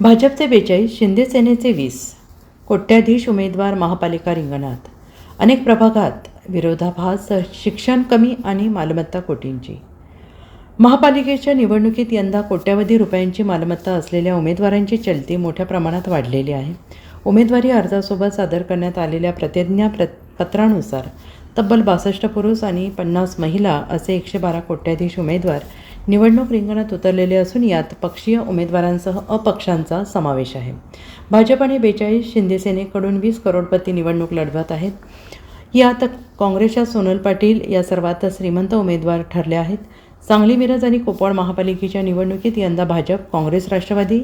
भाजपचे बेचाळीस शिंदेसेनेचे वीस कोट्याधीश उमेदवार महापालिका रिंगणात. अनेक प्रभागात विरोधाभास शिक्षण कमी आणि मालमत्ता कोटींची. महापालिकेच्या निवडणुकीत यंदा कोट्यावधी रुपयांची मालमत्ता असलेल्या उमेदवारांची चलती मोठ्या प्रमाणात वाढलेली आहे. उमेदवारी अर्जासोबत सादर करण्यात आलेल्या प्रतिज्ञा प्र पत्रानुसार तब्बल बासष्ट पुरुष आणि पन्नास महिला असे एकशे बारा कोट्याधीश उमेदवार निवडणूक रिंगणात उतरलेले असून यात पक्षीय उमेदवारांसह अपक्षांचा समावेश आहे. भाजप आणि बेचाळीस शिंदेसेनेकडून वीस करोडपती निवडणूक लढवत आहेत. यात काँग्रेसच्या सोनल पाटील या सर्वात श्रीमंत उमेदवार ठरल्या आहेत. सांगली मिरज आणि कोपवाड महापालिकेच्या निवडणुकीत यंदा भाजप काँग्रेस राष्ट्रवादी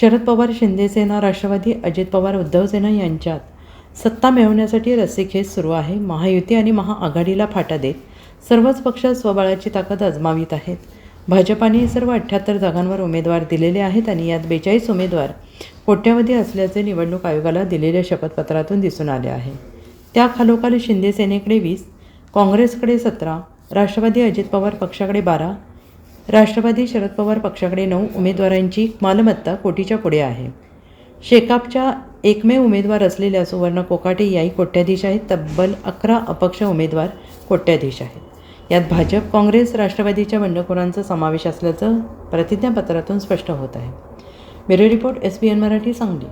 शरद पवार शिंदेसेना राष्ट्रवादी अजित पवार उद्धवसेना यांच्यात सत्ता मिळवण्यासाठी रस्सीखेच सुरू आहे. महायुती आणि महाआघाडीला फाटा देत सर्वच पक्ष स्वबळाची ताकद अजमावित आहेत. भाजपाने सर्व अठ्ठ्याहत्तर जागांवर उमेदवार दिलेले आहेत आणि यात बेचाळीस उमेदवार कोट्यावधी असल्याचे निवडणूक आयोगाला दिलेल्या शपथपत्रातून दिसून आले आहे. त्या खालोखाल शिंदे सेनेकडे वीस काँग्रेसकडे सतरा राष्ट्रवादी अजित पवार पक्षाकडे बारा राष्ट्रवादी शरद पवार पक्षाकडे नऊ उमेदवारांची मालमत्ता कोटीच्या पुढे आहे. शेकापच्या एकमेव उमेदवार असलेल्या सुवर्ण कोकाटे याही कोट्याधीश आहेत. तब्बल अकरा अपक्ष उमेदवार कोट्याधीश आहेत. यात भाजप काँग्रेस राष्ट्रवादीच्या बंडखोरांचा समावेश असल्याचं प्रतिज्ञापत्रातून स्पष्ट होत आहे. Bureau report S B N Marathi Sangli.